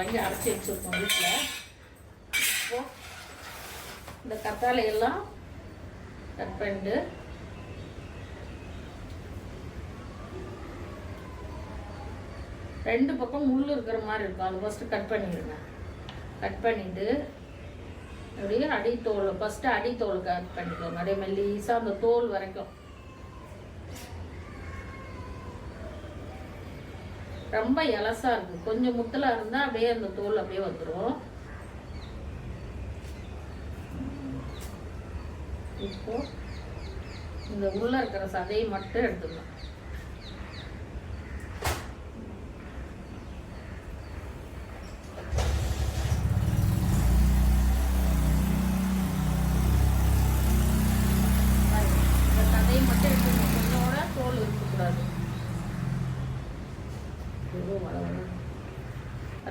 வாங்கி அரைச்சி வச்சுருக்கோம் வீட்டில் இப்போ இந்த கத்தாழையெல்லாம் கட் பண்ணிட்டு ரெண்டு பக்கம் முள் இருக்கிற மாதிரி இருக்கும். அது ஃபஸ்ட்டு கட் பண்ணிடுங்க. கட் பண்ணிவிட்டு அப்படியே அடித்தோல் ஃபஸ்ட்டு அடித்தோல் கட் பண்ணிக்கோங்க. அதே மாதிரி லீஸாக அந்த தோல் வரைக்கும். ரொம்ப இலசா இருக்கு. கொஞ்சம் முத்தலா இருந்தால் அப்படியே அந்த தோல் அப்படியே வந்துடும் இப்போ இந்த உள்ள இருக்கிற சதையை மட்டும் எடுத்துக்கணும் i